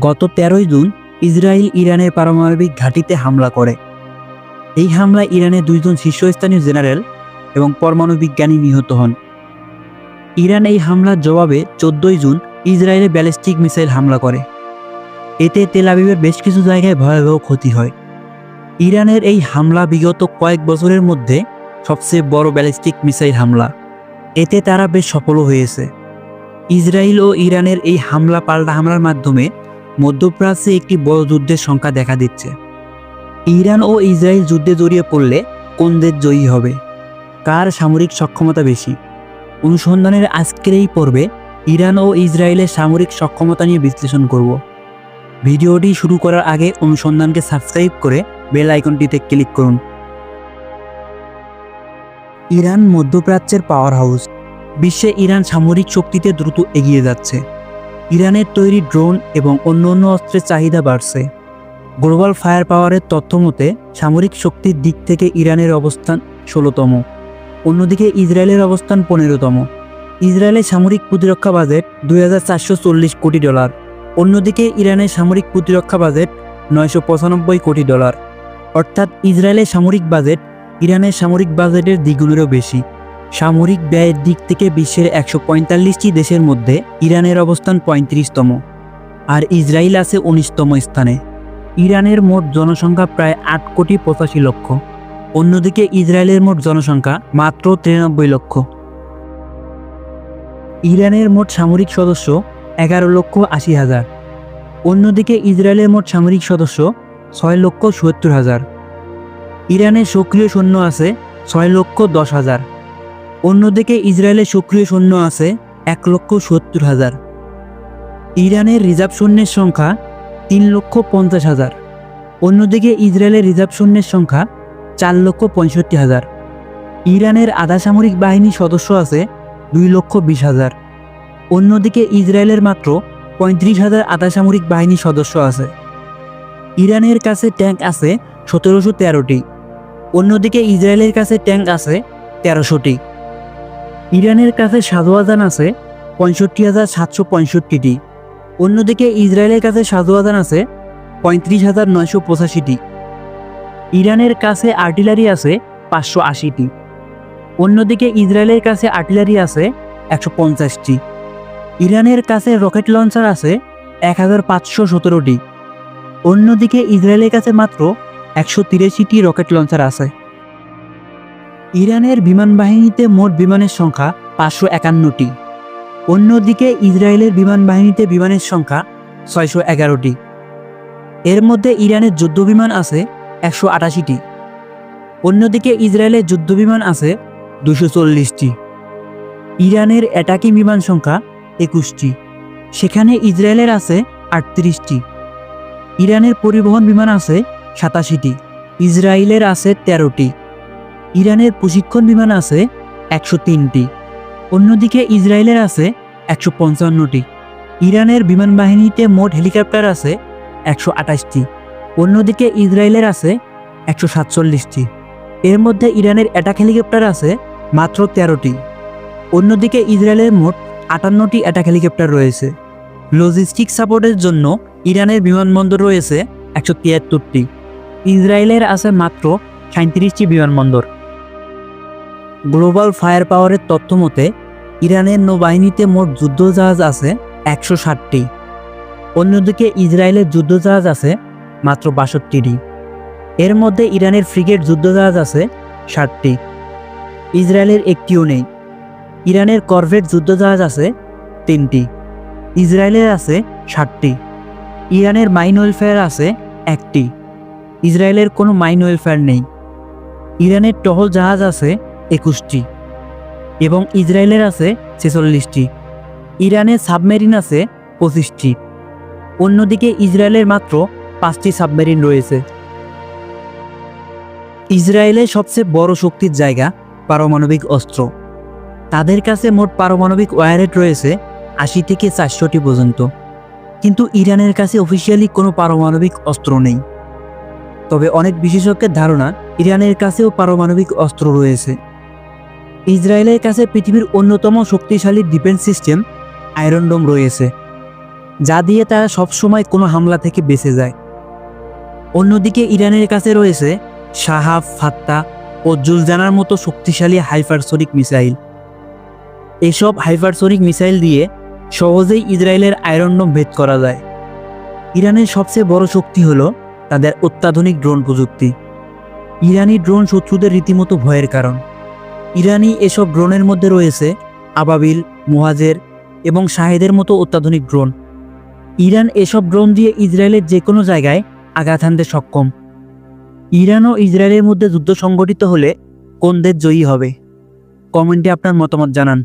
গত তেরোই June Israel ইরানের পারমাণবিক ঘাঁটিতে হামলা করে। এই হামলায় ইরানের দুইজন শীর্ষস্থানীয় জেনারেল এবং পরমাণু বিজ্ঞানী নিহত হন। ইরান এই হামলার জবাবে চোদ্দই জুন ইসরায়েলে ব্যালিস্টিক মিসাইল হামলা করে। এতে তেল আবিবের বেশ কিছু জায়গায় ভয়াবহ ক্ষতি হয়। ইরানের এই হামলা বিগত কয়েক বছরের মধ্যে সবচেয়ে বড় ব্যালিস্টিক মিসাইল হামলা। এতে তারা বেশ সফলও হয়েছে। ইসরায়েল ও ইরানের এই হামলা পাল্টা হামলার মাধ্যমে মধ্যপ্রাচ্যে একটি বড় যুদ্ধের সংখ্যা দেখা দিচ্ছে। ইরান ও ইসরায়েল যুদ্ধে জড়িয়ে পড়লে কোন দেশ জয়ী হবে? কার সামরিক সক্ষমতা বেশি? অনুসন্ধানের আজকের এই পর্বে ইরান ও ইসরায়েলের সামরিক সক্ষমতা নিয়ে বিশ্লেষণ করব। ভিডিওটি শুরু করার আগে অনুসন্ধানকে সাবস্ক্রাইব করে বেল আইকনটিতে ক্লিক করুন। ইরান মধ্যপ্রাচ্যের পাওয়ার হাউস। বিশ্বে ইরান সামরিক শক্তিতে দ্রুত এগিয়ে যাচ্ছে। ইরানের তৈরি ড্রোন এবং অন্য অন্য অস্ত্রের চাহিদা বাড়ছে। গ্লোবাল ফায়ার পাওয়ারের তথ্য মতে, সামরিক শক্তির দিক থেকে ইরানের অবস্থান ষোলোতম। অন্যদিকে ইসরায়েলের অবস্থান পনেরোতম। ইসরায়েলের সামরিক প্রতিরক্ষা বাজেট দুই হাজার চারশো চল্লিশ কোটি ডলার। অন্যদিকে ইরানের সামরিক প্রতিরক্ষা বাজেট নয়শো পঁচানব্বই কোটি ডলার। অর্থাৎ ইসরায়েলের সামরিক বাজেট ইরানের সামরিক বাজেটের দ্বিগুণেরও বেশি। সামরিক ব্যয়ের দিক থেকে বিশ্বের একশো পঁয়তাল্লিশটি দেশের মধ্যে ইরানের অবস্থান পঁয়ত্রিশতম আর ইসরায়েল আছে উনিশতম স্থানে। ইরানের মোট জনসংখ্যা প্রায় আট কোটি পঁচাশি লক্ষ। অন্যদিকে ইসরায়েলের মোট জনসংখ্যা মাত্র তিরানব্বই লক্ষ। ইরানের মোট সামরিক সদস্য এগারো লক্ষ আশি হাজার। অন্যদিকে ইসরায়েলের মোট সামরিক সদস্য ছয় লক্ষ সত্তর হাজার। ইরানের সক্রিয় সৈন্য আছে ছয় লক্ষ দশ হাজার। অন্যদিকে ইসরায়েলের সক্রিয় সৈন্য আছে এক লক্ষ সত্তর হাজার। ইরানের রিজার্ভ সৈন্যের সংখ্যা তিন লক্ষ পঞ্চাশ হাজার। অন্যদিকে ইসরায়েলের রিজার্ভ সৈন্যের সংখ্যা চার লক্ষ পঁয়ষট্টি হাজার। ইরানের আধা সামরিক বাহিনী সদস্য আছে দুই লক্ষ বিশ হাজার। অন্যদিকে ইসরায়েলের মাত্র পঁয়ত্রিশ হাজার আধা সামরিক বাহিনী সদস্য আছে। ইরানের কাছে ট্যাঙ্ক আছে সতেরোশো তেরোটি। অন্যদিকে ইসরায়েলের কাছে ট্যাঙ্ক আছে তেরোশোটি। ইরানের কাছে সাধুয়াদান আছে পঁয়ষট্টি হাজার সাতশো পঁয়ষট্টিটি। অন্যদিকে ইসরায়েলের কাছে সাধুয়াদান আছে পঁয়ত্রিশ হাজার নয়শো পঁচাশিটি। ইরানের কাছে আর্টিলারি আছে পাঁচশো আশিটি। অন্যদিকে ইসরায়েলের কাছে আর্টিলারি আছে একশো পঞ্চাশটি। ইরানের কাছে রকেট লঞ্চার আছে এক হাজার পাঁচশো সতেরোটি। অন্যদিকে ইসরায়েলের কাছে মাত্র একশো তিরাশিটি রকেট লঞ্চার আছে। ইরানের বিমান বাহিনীতে মোট বিমানের সংখ্যা পাঁচশো একান্নটি। অন্যদিকে ইসরায়েলের বিমান বাহিনীতে বিমানের সংখ্যা ছয়শো এগারোটি। এর মধ্যে ইরানের যুদ্ধবিমান আছে একশো আটাশিটি। অন্যদিকে ইসরায়েলের যুদ্ধবিমান আছে দুশো চল্লিশটি। ইরানের অ্যাটাকিং বিমান সংখ্যা একুশটি। সেখানে ইসরায়েলের আছে আটত্রিশটি। ইরানের পরিবহন বিমান আছে সাতাশিটি। ইসরায়েলের আছে তেরোটি। ইরানের প্রশিক্ষণ বিমান আছে একশো তিনটি। অন্যদিকে ইসরায়েলের আছে একশো পঞ্চান্নটি। ইরানের বিমান বাহিনীতে মোট হেলিকপ্টার আছে একশো আঠাশটি। অন্যদিকে ইসরায়েলের আছে একশো সাতচল্লিশটি। এর মধ্যে ইরানের অ্যাটাক হেলিকপ্টার আছে মাত্র তেরোটি। অন্যদিকে ইসরায়েলের মোট আটান্নটি অ্যাটাক হেলিকপ্টার রয়েছে। লজিস্টিক সাপোর্টের জন্য ইরানের বিমানবন্দর রয়েছে একশো তিয়াত্তরটি। ইসরায়েলের আছে মাত্র সাঁত্রিশটি বিমানবন্দর। গ্লোবাল ফায়ার পাওয়ারের তথ্য মতে, ইরানের নৌবাহিনীতে মোট যুদ্ধজাহাজ আছে একশো ষাটটি। অন্যদিকে ইসরায়েলের যুদ্ধজাহাজ আছে মাত্র বাষট্টিটি। এর মধ্যে ইরানের ফ্রিগেট যুদ্ধজাহাজ আছে ষাটটি। ইসরায়েলের একটিও নেই। ইরানের করভেট যুদ্ধজাহাজ আছে তিনটি। ইসরায়েলের আছে ষাটটি। ইরানের মাইন ওয়েলফেয়ার আছে একটি। ইসরায়েলের কোনো মাইন ওয়েলফেয়ার নেই। ইরানের টহল জাহাজ আছে একুশটি। এবং ইসরায়েলের আছে ছেচল্লিশটি। ইরানের সাবমেরিন আছে পঁচিশটি। অন্যদিকে ইসরায়েলের মাত্র পাঁচটি সাবমেরিন রয়েছে। ইসরায়েলের সবচেয়ে বড় শক্তির জায়গা পারমাণবিক অস্ত্র। তাদের কাছে মোট পারমাণবিক ওয়ারেট রয়েছে আশি থেকে চারশোটি পর্যন্ত। কিন্তু ইরানের কাছে অফিসিয়ালি কোনো পারমাণবিক অস্ত্র নেই। তবে অনেক বিশেষজ্ঞের ধারণা ইরানের কাছেও পারমাণবিক অস্ত্র রয়েছে। ইসরায়েলের কাছে পৃথিবীর অন্যতম শক্তিশালী ডিফেন্স সিস্টেম আয়রন ডোম রয়েছে, যা দিয়ে তারা সবসময় কোনো হামলা থেকে বেঁচে যায়। অন্যদিকে ইরানের কাছে রয়েছে শাহাব, ফাত্তা ও জুলজানার মতো শক্তিশালী হাইপারসোনিক মিসাইল। এসব হাইপারসোনিক মিসাইল দিয়ে সহজেই ইসরায়েলের আয়রনডোম ভেদ করা যায়। ইরানের সবচেয়ে বড় শক্তি হলো তাদের অত্যাধুনিক ড্রোন প্রযুক্তি। ইরানি ড্রোন শত্রুদের রীতিমতো ভয়ের কারণ। ইরানি এসব ড্রোনের মধ্যে রয়েছে আবাবিল, মুহাজের এবং শাহেদের মতো অত্যাধুনিক ড্রোন। ইরান এসব ড্রোন দিয়ে ইসরায়েলের যে কোনো জায়গায় আঘাত আনতে সক্ষম। ইরান ও ইসরায়েলের মধ্যে যুদ্ধ সংঘটিত হলে কোন দেশ জয়ী হবে? কমেন্টে আপনার মতামত জানান।